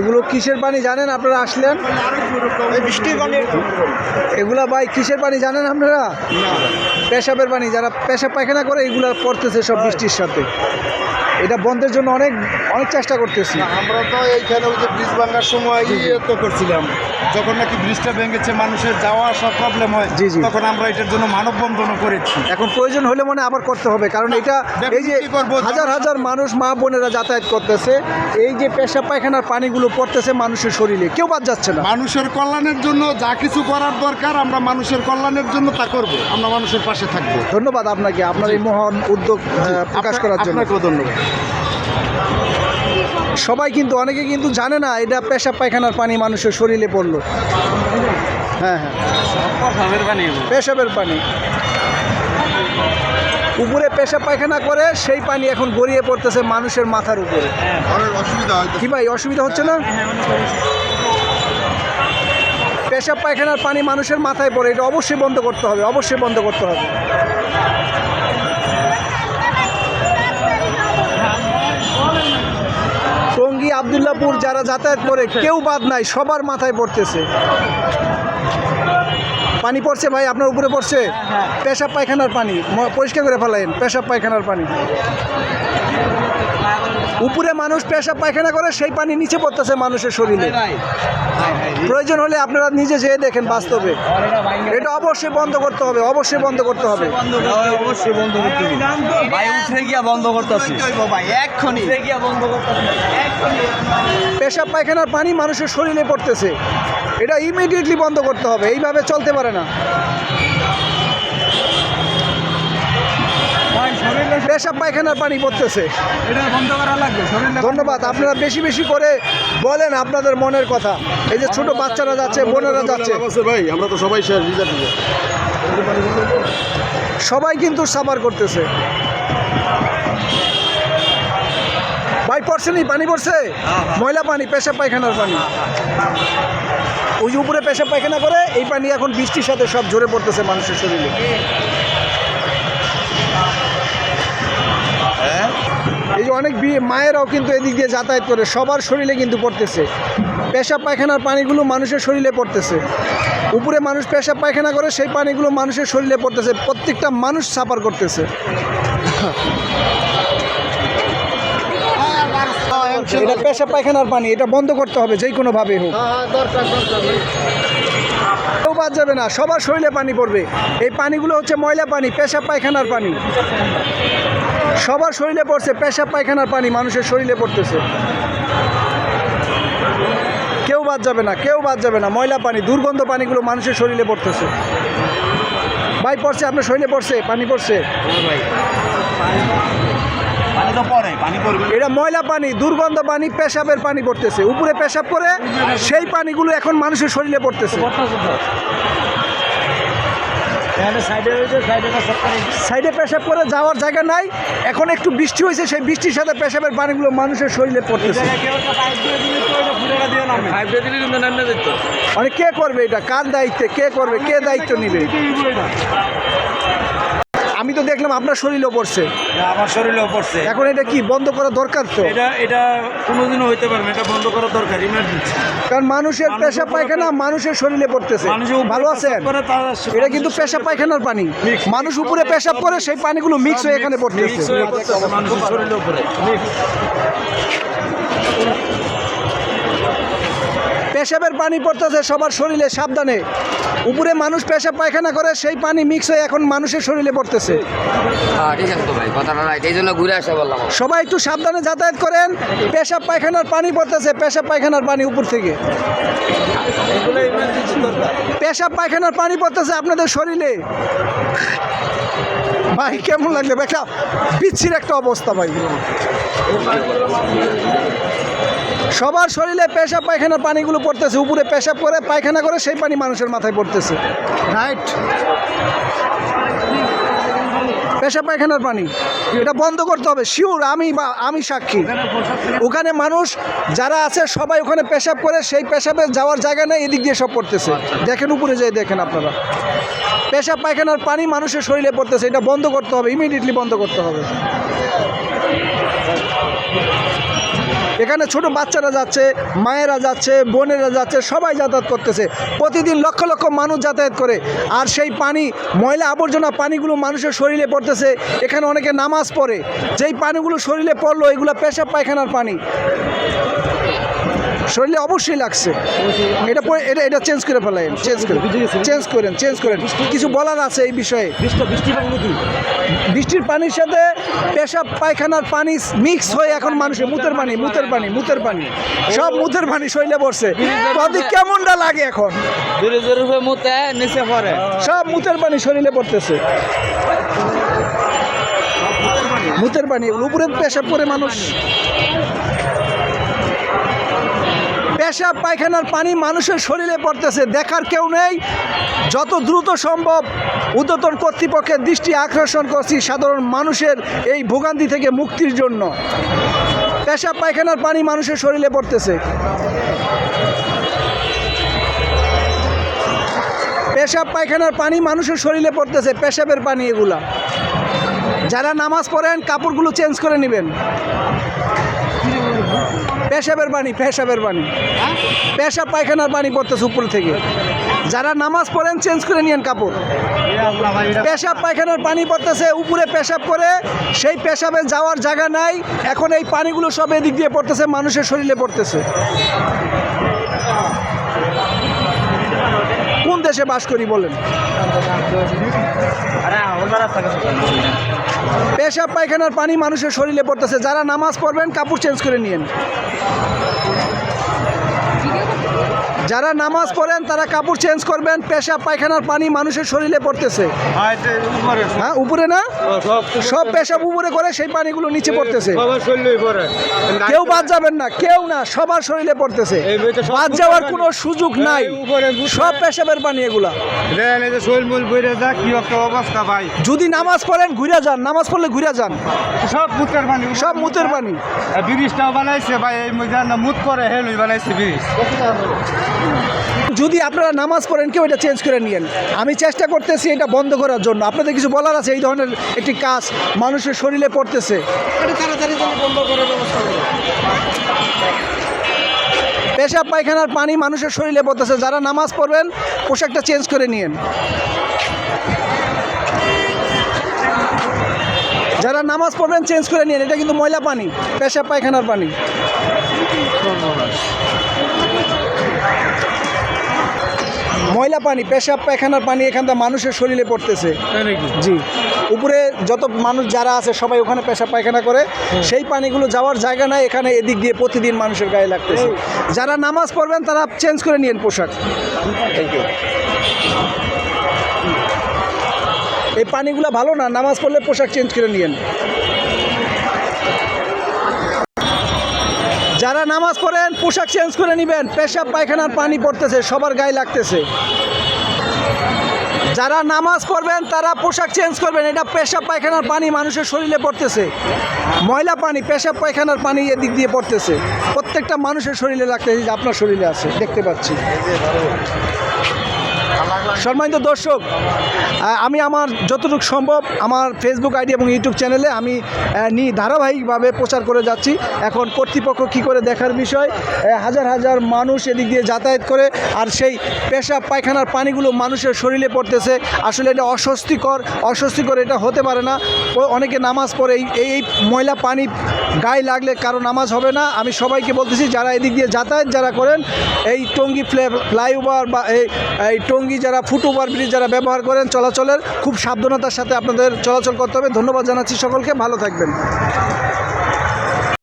এগুলো কিসের পানি জানেন আপনারা আসলেন? বৃষ্টির পানি এগুলা ভাই কিসের পানি জানেন আপনারা? পেশাবের পানি যারা পেশাব পায়খানা করে এগুলা পড়তেছে সব বৃষ্টির সাথে। এটা বন্ধের জন্য অনেক অনেক চেষ্টা করতেছি। আমরা তো এইখানে ওই যে ব্রিজ ভাঙার সময় ইয়ে তো করছিলাম। যখন নাকি ব্রিজটা ভেঙেছে মানুষের যাওয়া আসা প্রবলেম হয় জি, জি। তখন আমরা এটার জন্য মানববন্ধনও করেছি। এখন প্রয়োজন হলে মনে আবার করতে হবে কারণ এটা এই যে। হাজার হাজার মানুষ মা বোনেরা যাতায়াত করতেছে এই যে পেশাব পায়খানার পানিগুলো পড়তেছে মানুষের শরীরে কেউ বাদ যাচ্ছে না। মানুষের কল্যাণের জন্য যা কিছু করার দরকার আমরা মানুষের কল্যাণের জন্য তা করব আমরা মানুষের পাশে থাকব। ধন্যবাদ আপনাকে আপনার এই মহান উদ্যোগ প্রকাশ করার জন্য। ধন্যবাদ। সবাই কিন্তু, অনেকে কিন্তু জানে না, এটা পেশাব পায়খানার পানি মানুষের শরীরে পড়ল। হ্যাঁ হ্যাঁ। পেশাবের পানি। উপরে পেশাব পায়খানা করে, সেই পানি এখন গড়িয়ে পড়তেছে মানুষের মাথার উপরে। কি ভাই, অসুবিধা হচ্ছে না? পেশাব পায়খানার পানি মানুষের মাথায় পড়ে, এটা অবশ্যই বন্ধ করতে হবে, অবশ্যই বন্ধ করতে হবে। টঙ্গী আবদুল্লাপুর যারা যাতায়াত করে কেউ বাদ নাই সবার মাথায় পড়তেছে। পানি পড়ছে ভাই আপনার উপরে পড়ছে? পেশাব পায়খানার পানি। পরিষ্কার করে ফেলাইন পেশাব পায়খানার পানি। উপরে মানুষ পেশাব পায়খানা করে সেই পানি নিচে পড়তেছে মানুষের শরীরে। প্রয়োজন হলে আপনারা নিজে যেয়ে দেখেন বাস্তবে। এটা অবশ্যই বন্ধ করতে হবে অবশ্যই বন্ধ করতে হবে। অবশ্যই বন্ধ করতে হবে ভাই উঠে গিয়া বন্ধ এক্ষুনি। গিয়া বন্ধ করতেছি। পেশাব পায়খানার পানি মানুষের শরীরে পড়তেছে। এটা ইমিডিয়েটলি বন্ধ করতে হবে এইভাবে চলতে পারে না। পেশাব পায়খানার পানি পড়তেছে। এটা বন্ধ করা লাগবে ধন্যবাদ আপনারা বেশি বেশি করে বলেন আপনাদের মনের কথা। এই যে ছোট বাচ্চারা যাচ্ছে বোনেরা যাচ্ছে। ভাই আমরা তো সবাই সবাই কিন্তু সাফার করতেছে। ভাই পড়ছে নি? পানি পড়ছে? ময়লা পানি পেশাব পায়খানার পানি। ওই উপরে পেশাব পায়খানা করে এই পানি এখন বৃষ্টির সাথে সব ঝরে পড়তেছে মানুষের শরীরে। এই যে অনেক মায়েরাও কিন্তু এদিক দিয়ে যাতায়াত করে, সবার শরীরে কিন্তু পড়তেছে। পেশা পায়খানার পানিগুলো মানুষের শরীরে পড়তেছে। উপরে মানুষ পেশাব পায়খানা করে, সেই পানিগুলো মানুষের শরীরে পড়তেছে, প্রত্যেকটা মানুষ সাফার করতেছে। এটা পেশাব পায়খানার পানি, এটা বন্ধ করতে হবে যে কোনোভাবে হোক দরকার দরকার। কেউ বাদ যাবে না, সবার শরীরে পানি পড়বে। এই পানিগুলো হচ্ছে ময়লা পানি, পেশাব পায়খানার পানি। সবার শরীরে পড়ছে পেশাব পায়খানার পানি, মানুষের শরীরে পড়তেছে। কেউ বাদ যাবে না, কেউ বাদ যাবে না, ময়লা পানি, দুর্গন্ধ পানিগুলো মানুষের শরীরে পড়তেছে। ভাই, পড়ছে, আপনার শরীরে পড়ছে? পানি পড়ছে? পানি তো পরে পানি পড়বে এটা ময়লা পানি দুর্গন্ধ পানি পেশাবের পানি পড়তেছে উপরে পেশাব করে সেই পানিগুলো এখন মানুষের শরীরে পড়তেছে সাইডে পেশাব করে যাওয়ার জায়গা নাই এখন একটু বৃষ্টি হয়েছে সেই বৃষ্টির সাথে পেশাবের পানিগুলো মানুষের শরীরে পড়তেছে মানে কে করবে এটা কার দায়িত্বে কে করবে কে দায়িত্ব নিবে আমি তো দেখলাম আপনার শরীরেও পড়ছে। আমার শরীরেও পড়ছে। এখন এটা কি বন্ধ করা দরকার তো? এটা এটা কোনোদিনও হইতে পারবে এটা বন্ধ করা দরকার ইমার্জেন্সি কারণ মানুষের পেশা পায়খানা মানুষের শরীরে পড়তেছে। ভালো আছেন? এটা কিন্তু পেশা পায়খানার পানি। মানুষ উপরে পেশাব করে সেই পানিগুলো মিক্স হয়ে এখানে পড়তেছে। মানুষের শরীরের উপরে পেশাবের পানি পড়তেছে সবার শরীরে সাবধানে। উপরে মানুষ পেশাব পায়খানা করে সেই পানি মিক্স হয়ে এখন মানুষের শরীরে পড়তেছে। সবাই একটু সাবধানে যাতায়াত করেন। পেশাব পায়খানার পানি পড়তেছে পেশাব পায়খানার পানি উপর থেকে। পেশাব পায়খানার পানি পড়তেছে আপনাদের শরীরে। ভাই কেমন লাগল? একটা বিচ্ছির একটা অবস্থা ভাই। সবার শরীরে পেশাব পায়খানার পানিগুলো পড়তেছে উপরে পেশাব করে পায়খানা করে সেই পানি মানুষের মাথায় পড়তেছে। রাইট পেশাব পায়খানার পানি এটা বন্ধ করতে হবে শিওর আমি বা আমি সাক্ষী। ওখানে মানুষ যারা আছে সবাই ওখানে পেশাব করে সেই পেশাবে যাওয়ার জায়গা নেই এদিক দিয়ে সব পড়তেছে। দেখেন উপরে যেয়ে দেখেন আপনারা। পেশাব পায়খানার পানি মানুষের শরীরে পড়তেছে এটা বন্ধ করতে হবে ইমিডিয়েটলি বন্ধ করতে হবে। এখানে ছোট বাচ্চারা যাচ্ছে, মায়েরা যাচ্ছে, বোনেরা যাচ্ছে, সবাই যাতায়াত করতেছে। প্রতিদিন লক্ষ লক্ষ মানুষ যাতায়াত করে। আর সেই পানি, ময়লা আবর্জনা পানিগুলো মানুষের শরীরে পড়তেছে। এখানে অনেকে নামাজ পড়ে। যেই পানিগুলো শরীরে পড়ল, এগুলো পেশাব পায়খানার পানি। শরীরে অবশ্যই লাগছে। এটা পরে- এটা এটা চেঞ্জ করে ফেলেন চেঞ্জ করে। চেঞ্জ করেন চেঞ্জ করেন। কিছু বলার আছে এই বিষয়ে? বৃষ্টির পানির সাথে পেশাব পায়খানার পানি মিক্স হয়ে এখন মানুষের। মুতের পানি মুতের পানি মুতের পানি। সব মুতের পানি শরীরে পড়ছে। তাদের কেমনটা লাগে এখন? জোরে জোরে মুতে নিচে পড়ে। সব মুতের পানি শরীরে পড়তেছে। মুতের পানি উপরে পেশাব করে মানুষ পেশাব, পায়খানার পানি মানুষের শরীরে পড়তেছে, দেখার কেউ নেই। যত দ্রুত সম্ভব উদ্যতন কর্তৃপক্ষের দৃষ্টি আকর্ষণ করছি সাধারণ মানুষের এই ভোগান্তি থেকে মুক্তির জন্য। পেশাব, পায়খানার পানি মানুষের শরীরে পড়তেছে। পেশাব, পায়খানার পানি মানুষের শরীরে পড়তেছে, পেশাবের পানি এগুলা। যারা নামাজ পড়েন, কাপড়গুলো চেঞ্জ করে নেবেন। পেশাবের পানি পেশাবের পানি পেশাব পায়খানার পানি পড়তেছে উপর থেকে। যারা নামাজ পড়েন চেঞ্জ করে নিয়েন কাপড়। পেশাব পায়খানার পানি পড়তেছে উপরে পেশাব করে। সেই পেশাবে যাওয়ার জায়গা নাই। এখন এই পানিগুলো সব এদিক দিয়ে পড়তেছে মানুষের শরীরে পড়তেছে। দেশে বাস করি, বলেন। পেশাব পায়খানার পানি মানুষের শরীরে পড়তেছে। যারা নামাজ পড়বেন, কাপড় চেঞ্জ করে নিয়েন। যারা নামাজ পড়েন তারা কাপড় চেঞ্জ করবেন পেশাব পায়খানার পানি মানুষের শরীরে পড়তেছে। হ্যাঁ উপরে। না? সব পেশাব উপরে করে সেই পানিগুলো নিচে পড়তেছে। কেউ বাদ যাবেন না কেউ না সবার শরীরে পড়তেছে। বাদ যাওয়ার কোনো সুযোগ নাই। সব পেশাবের পানি এগুলা। কি অবস্থা ভাই। যদি নামাজ পড়েন ঘুরে যান নামাজ পড়লে ঘুরে যান। সব মুতের পানি। সব মুতের পানি। ব্রিজটাও বানাইছে ভাই মুত করে হেলুই বানাইছে ব্রিজ। যদি আপনারা নামাজ পড়েন কেউ এটা চেঞ্জ করে নিয়েন। আমি চেষ্টা করতেছি এটা বন্ধ করার জন্য। আপনাদের কিছু বলার আছে? এই ধরনের একটি কাজ মানুষের শরীরে পড়তেছে। পেশাব পায়খানার পানি মানুষের শরীরে পড়তেছে। যারা নামাজ পড়বেন পোশাকটা চেঞ্জ করে নিয়েন। যারা নামাজ পড়বেন চেঞ্জ করে নিন এটা কিন্তু ময়লা পানি পেশাব পায়খানার পানি। ময়লা পানি পেশাব পায়খানার পানি এখান থেকে মানুষের শরীরে পড়তেছে। জি। উপরে যত মানুষ যারা আছে সবাই ওখানে পেশাব পায়খানা করে। সেই পানিগুলো যাওয়ার জায়গা নাই এখানে এদিক দিয়ে প্রতিদিন মানুষের গায়ে লাগতেছে। যারা নামাজ পড়বেন তারা চেঞ্জ করে নিন পোশাক। এই পানিগুলো ভালো না? নামাজ পড়লে পোশাক চেঞ্জ করে নিয়েন। যারা নামাজ পড়েন, পোশাক চেঞ্জ করে নেবেন, পেশাব, পায়খানার পানি পড়তেছে, সবার গায়ে লাগতেছে। যারা নামাজ পড়বেন, তারা পোশাক চেঞ্জ করবেন, এটা পেশাব, পায়খানার পানি মানুষের শরীরে পড়তেছে। ময়লা পানি, পেশাব, পায়খানার পানি এদিক দিয়ে পড়তেছে। প্রত্যেকটা মানুষের শরীরে লাগতেছে আপনার শরীরে আছে, দেখতে পাচ্ছি। সম্মানিত দর্শক আমি আমার যতটুকু সম্ভব আমার ফেসবুক আইডি এবং ইউটিউব চ্যানেলে আমি নি ধারাবাহিকভাবে প্রচার করে যাচ্ছি। এখন কর্তৃপক্ষ কী করে দেখার বিষয় হাজার হাজার মানুষ এদিক দিয়ে যাতায়াত করে আর সেই পেশাব পায়খানার পানিগুলো মানুষের শরীরে পড়তেছে। আসলে এটা অস্বস্তিকর অস্বস্তিকর এটা হতে পারে না। অনেকে নামাজ পড়ে, এই এই ময়লা পানি গায়ে লাগলে কারও নামাজ হবে না। আমি সবাইকে বলতেছি, যারা এদিক দিয়ে যাতায়াত যারা করেন, এই টঙ্গি ফ্লে, ফ্লাইওভার বা এই টঙ্গি যারা ফুটওভার ব্রিজ যারা ব্যবহার করেন চলাচলের, খুব সাবধানতার সাথে আপনাদের চলাচল করতে হবে। ধন্যবাদ জানাচ্ছি সকলকে, ভালো থাকবেন।